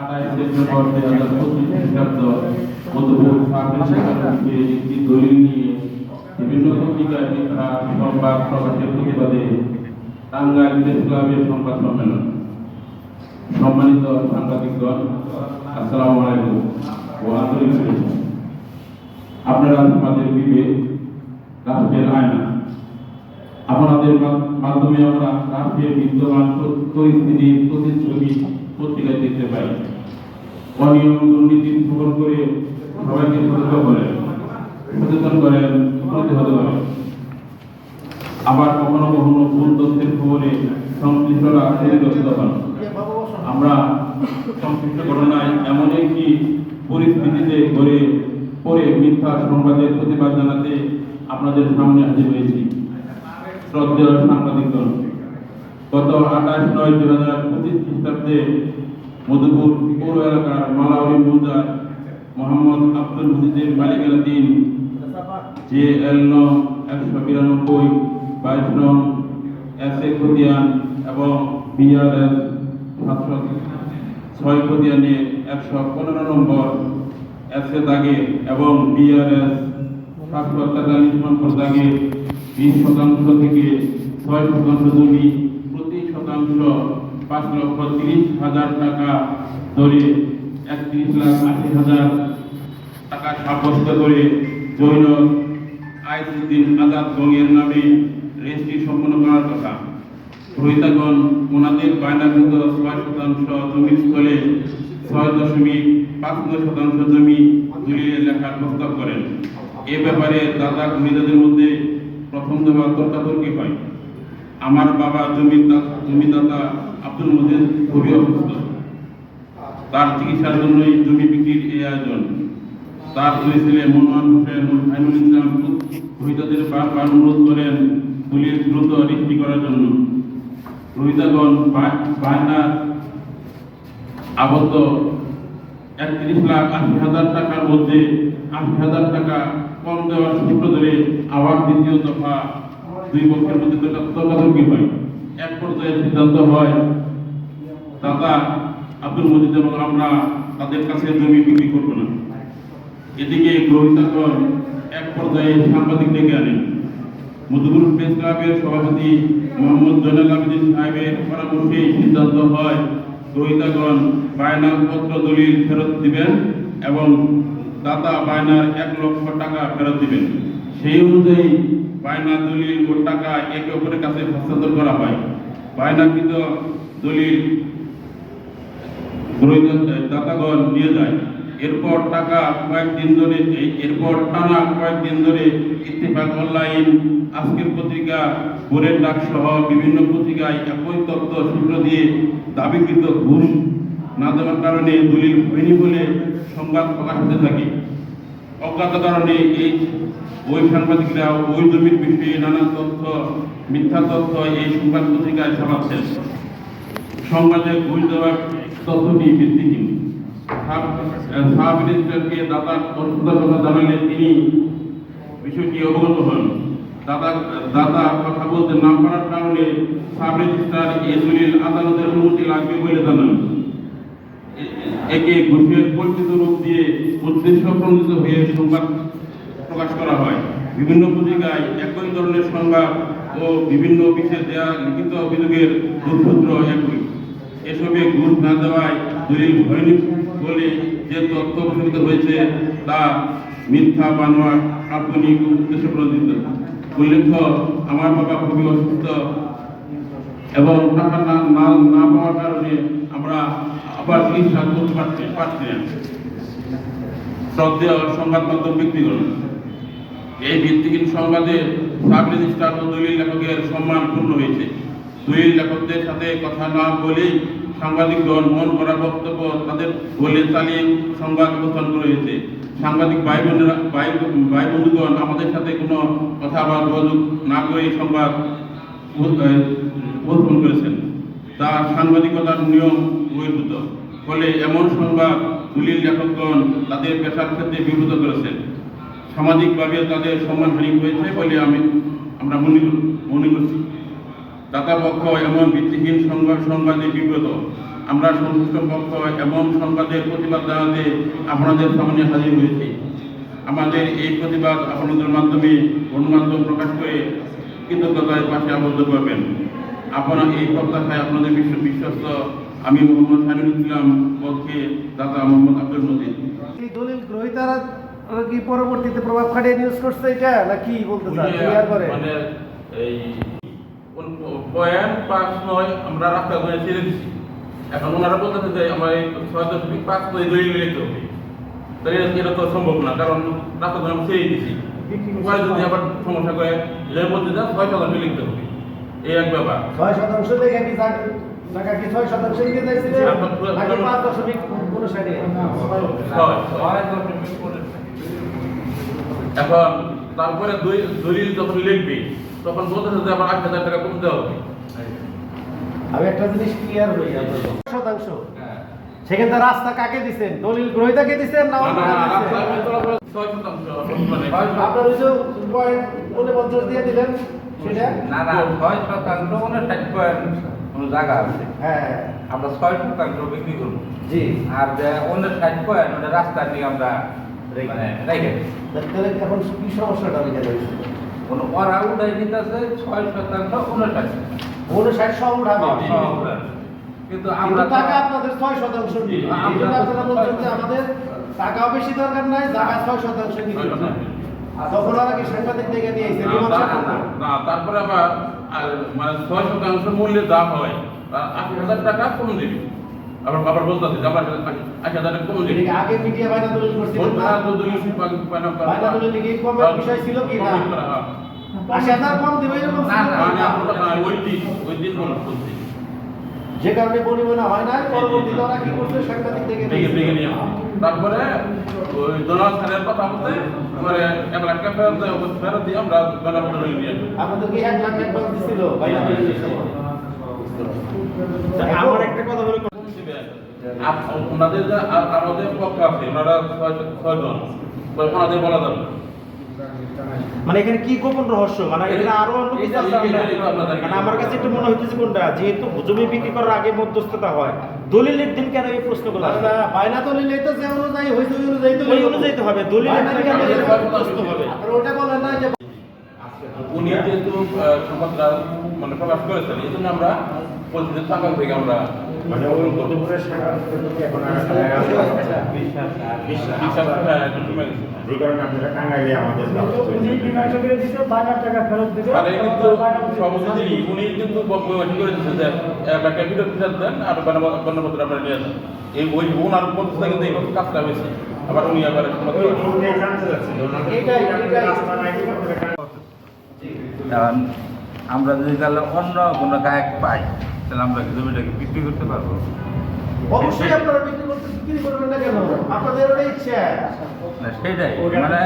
আঠাশ সেপ্টেম্বর দুই হাজার পঁচিশ খ্রিস্টাব্দ মধুপুর একটি দলিল নিয়ে বিভিন্ন পত্রিকায় মিথ্যা সংবাদ প্রকাশের প্রতিবাদে টাঙ্গাইল প্রেস ক্লাবের সংবাদ সম্মেলন। সম্মানিত সাংবাদিকগণ, আসসালামু আলাইকুম ও আন্তরিক আপনারা আমাদের বিবেক, রাষ্ট্রের আয়না। আপনাদের মাধ্যমে আমরা রাষ্ট্রের বিদ্যমান পরিস্থিতির প্রতিচ্ছবি পত্রিকায় দেখতে পাই অনিয়ম দুর্নীতি খবর করে সবাইকে সতর্ক করেন সচেতন করেন প্রতিহত করেন আবার কখনো কখনো ভুল তথ্যের খবরে সংশ্লিষ্টরা ক্ষতিগ্রস্ত হন আমরা সংশ্লিষ্ট ঘটনায় এমন একটি পরিস্থিতিতে গড়ে পরে মিথ্যা সংবাদের প্রতিবাদ জানাতে আপনাদের সামনে হাজির হয়েছি। শ্রদ্ধেয় সাংবাদিকগণ, গত আঠাশ নয় দুই হাজার পঁচিশ খ্রিস্টাব্দে মধুপুর পৌর এলাকার মালাউরি মৌজার মোহাম্মদ আব্দুল মজিদের মালিকানাধীন জে এল ন একশো বিরানব্বই, বাইশ নং এস এ খতিয়ান এবং বিআরএস সাতশো ছয় খতিয়ানে একশো পনেরো নম্বর এস এ দাগে এবং বিআরএস সাতশো তেতাল্লিশ নম্বর দাগে বিশ শতাংশ থেকে ছয় শতাংশ জমি প্রতি শতাংশ পাঁচ লক্ষ তিরিশ হাজার টাকা ধরে একত্রিশ লাখ আশি হাজার টাকা সাব্যস্ত করে জৈন আইসুদ্দিন আজাদ গঙ্গের নামে রেজিস্ট্রি সম্পন্ন করার কথা। গ্রহিতাগণ ওনাদের বায়নাকৃত ছয় শতাংশ জমির স্থলে ছয় দশমিক পাঁচ নয় শতাংশ জমি দলিলে লেখার প্রস্তাব করেন। এ ব্যাপারে দাদা গ্রহিতাদের মধ্যে প্রথম দফা তর্কাতর্কি হয়। আমার বাবা জমিদাতা আব্দুল মজিদ খুবই অসুস্থ। তার চিকিৎসার জন্যই জমি বিক্রির এই আয়োজন। তার দুই ছেলে মনোয়ার হোসেন আইনুল ইসলাম রোহিতাদের বারবার অনুরোধ করেন দলিল দ্রুত রেজিস্ট্রি করার জন্য। রোহিতাগণ বায়নার আবদ্ধ। একত্রিশ লাখ আশি হাজার টাকার মধ্যে আশি হাজার টাকা কম দেওয়ার সূত্র ধরে আবার দ্বিতীয় দফা দুই পক্ষের মধ্যে তর্কা- তর্কাতর্কি হয়। এক পর্যায়ে সিদ্ধান্ত হয়, দাদা আব্দুল মজিদ এবং আমরা তাদের কাছে জমি বিক্রি করব না। এদিকে গ্রহিতাগণ এক পর্যায়ে সাংবাদিক ডেকে আনেন মধুপুর প্রেস ক্লাবের সভাপতি মোহাম্মদ জয়নাল আবেদিন সাহেবের পরামর্শে সিদ্ধান্ত হয় গ্রহিতাগণ বায়নার পত্র দলিল ফেরত দিবেন এবং দাতা বায়নার এক লক্ষ টাকা ফেরত দিবেন। সেই অনুযায়ী বায়না, দলিল ও টাকা একে অপরের কাছে হস্তান্তর করা হয়। বায়নাকৃত দলিল দাতাগণ নিয়ে যায়। এরপর টাকা কয়েকদিন ধরে এরপর টানা কয়েকদিন ধরে ইত্তেফাক অনলাইন, আজকের পত্রিকা, ভোরের ডাক সহ বিভিন্ন পত্রিকায় একই তথ্য সূত্র দিয়ে দাবিকৃত ঘুষ না দেওয়ার কারণে দলিল হয়নি বলে সংবাদ প্রকাশ হতে থাকে। অজ্ঞাত কারণে এই ওই সাংবাদিকরা ওই জমির বিষয়ে নানা তথ্য, মিথ্যা তথ্য এই সংবাদ পত্রিকায় ছাপাচ্ছেন সংবাদে ঘুষ দেওয়ার তথ্যটি ভিত্তিহীন। সাব- রেজিস্ট্রারকে দাতার অসুবিধার কথা জানালে তিনি বিষয়টি অবগত হন। দাদা দাদা কথা বলতে না পারার কারণে সাব রেজিস্ট্রার এ দলিল আদালতের অনুমতি লাগবে বলে জানান। একে ঘুষের পরিচিত রূপ দিয়ে উদ্দেশ্য প্রণোদিত হয়ে সংবাদ প্রকাশ করা হয়। বিভিন্ন পত্রিকায় একই ধরনের সংবাদ ও বিভিন্ন অফিসে দেওয়া লিখিত অভিযোগের দুর্ভদ্র একই। এসবে ঘুষ না দেওয়ায় দলিল হয়নি বলে যে তথ্য প্রকাশিত হয়েছে তা মিথ্যা, বানোয়া, কাল্পনিক উদ্দেশ্য প্রণোদিত উল্লেখ্য, আমার বাবা খুবই অসুস্থ এবং টাকা না পাওয়ার কারণে আমরা আবার চিকিৎসা করতে পারছি পারছি না শ্রদ্ধেয় সংবাদ মাধ্যম ব্যক্তিগণ এই ভিত্তিহীন সংবাদে সাব রেজিস্ট্রার ও দলিল লেখকের সম্মান পূর্ণ হয়েছে। দলিল লেখকদের সাথে কথা না বলেই সাংবাদিকগণ মন করা বক্তব্য তাদের বলে চালিয়ে সংবাদ উপস্থান হয়েছে। সাংবাদিক ভাই বোনেরা ভাই ভাই বন্ধুগণ আমাদের সাথে কোনো কথা বা যোগাযোগ না করে সংবাদ উপস্থাপন করেছেন। তা সাংবাদিকতার নিয়ম বহির্ভূত ফলে এমন সংবাদ দলিল লেখকগণ তাদের পেশার ক্ষেত্রে বিভূত করেছেন। সামাজিকভাবে তাদের সম্মান সম্মানহানি হয়েছে বলে আমি, আমরা মনে মনে করছি। দাতা পক্ষ এমন ভিত্তিহীন সংবাদ সংবাদে বিব্রত আমরা সংশ্লিষ্ট পক্ষ এমন সংবাদের প্রতিবাদ জানাতে আপনাদের সামনে হাজির হয়েছি। আমাদের এই প্রতিবাদ আপনাদের মাধ্যমে গণমাধ্যম প্রকাশ করে কৃতজ্ঞতায় পাশে আবদ্ধ করবেন। আপনারা এই প্রত্যাশায় আপনাদের বিশ্ব বিশ্বস্ত আমি মোহাম্মদ সামিল ইসলাম পক্ষে দাদা মোহাম্মদ আব্দুল মজিদ। এই দলিল গ্রহীতারা কি পরবর্তীতে প্রভাব খাটিয়ে নিউজ করছে এটা না কি বলতে চান? ক্লিয়ার করে। মানে এই পয়েন্ট পাঁচ নয় আমরা রাস্তা ধরে ছেড়ে দিচ্ছি এখন ওনারা বলতেছে যে আমার এই ছয় দশমিক পাঁচ নয় দলিল হবে। তাহলে এটা- তো সম্ভব না কারণ রাস্তা আমরা ছেড়ে দিচ্ছি পরে যদি আবার সমস্যা করে যে বলতে যা ছয় শতাংশ লিখতে হবে। এই এক ব্যাপার। ছয় শতাংশ দেখে কি জায়গা- জায়গা কি ছয় শতাংশ নিতে চাইছিলেন নাকি পাঁচ দশমিক উনষাটে এখন তারপরে দই- দলিল যখন লিখবি তখন বলতেছে যে আবার আট হাজার টাকা কমতে হবে আমি একটা জিনিস ক্লিয়ার হই শতাংশ সেখানে রাস্তা কাকে দিছেন দলিল গ্রহীতাকে দিছেন না মানে আপনার ওই যে পয়েন্ট উনপঞ্চাশ দিয়ে দিলেন সেটা না না ছয় শতাংশ কোনো ষাট পয়েন্ট কোনো জায়গা আছে? হ্যাঁ আমরা ছয় শতাংশ বিক্রি করব। জি। আর অন্য ষাট পয়েন্ট ওটা রাস্তার দিকে আমরা মানে তাহলে এখন কি সমস্যাটা আমি জানি কোনো ওরা উঠাই নিতেছে ছয় শতাংশ উনষাট উনষাট সহ উঠাবে? কিন্তু আমরা টাকা আপনাদের ছয় শতাংশ আপনারা বলছেন যে আমাদের টাকাও বেশি দরকার নাই জায়গা ছয় শতাংশ তখন ওরা কি সাংবাদিক দেখে নিয়ে এসে না, তা- না, তারপরে আবার আর মানে ছয় শতাংশ মূল্যে দাম হয় তার আশি হাজার টাকা কম দিবি আবার আবার বলতে আছে যে আমার আশি- হাজার টাকা কম দিবি আগে মিডিয়া বাইনা দলিল করছে বলতে না? না তো দুই পাঁচ পাঁচ বাইনা দলিল কি কমের বিষয় ছিল কি না? আশি হাজার কম দেবে এরকম না, ছিল? না, মানে ওই দিন ওই দিন বলছি। যে কারণে পরিমাণে হয় না পরবর্তীতে ওরা কি করছে সাংবাদিক নিয়ে তারপরে ওই ডোনাল্ড খানের কথা বলতে পরে এক লাখ টাকা ফেরত দেয়, ফেরত দিয়ে আমরা খানের নিয়ে। আপনাদের কি এক লাখ দিছিল? আমার একটা কথা হলো আপ- ওনাদের যে আর- আমাদের পক্ষ আছে ওনারা ছয়জন ওনাদের বলা যাবে না। মানে এখানে কি গোপন রহস্য? মানে এখানে আরও অন্য কিছু মানে আমার কাছে একটু মনে হইতেছে কোনটা? যেহেতু জমি বিক্রি করার আগে মধ্যস্থতা হয়। দলিলের দিন কেন এই প্রশ্নগুলো? না, বাইনা দলিলে তো যে অনুযায়ী হয়েছে অনুযায়ী তো ওই অনুযায়ী তো হবে। দলিলের দিন কেন প্রশ্ন হবে? আপনারা ওটা বলেন না যে উনি যেহেতু সংবাদটা মানে প্রকাশ করেছেন এই জন্য আমরা পরিস্থিতি থাকা থেকে আমরা মানে ওই মধ্যপুরের শাখা এখন আর হিসাব, একটু কমে গেছে। যে কারণে আপনারা টাঙ্গাইলে আমাদের ব্যবস্থা হয়েছে। আর কিন্তু সভাপতি উনি কিন্তু করে দিচ্ছেন যে ক্যাপিটাল ফিচার দেন আর বন্যপত্র আপনারা নিয়ে যান। এই ওই ওনার মধ্যে থেকে কিন্তু এই কাজটা হয়েছে। আবার উনি আবার আমরা যদি তাহলে অন্য কোনো গায়ক পাই তাহলে আমরা জমিটাকে বিক্রি করতে পারব? অবশ্যই আপনারা বিক্রি করতে বিক্রি করবেন না কেন? আপনাদের ইচ্ছা। না সেটাই। মানে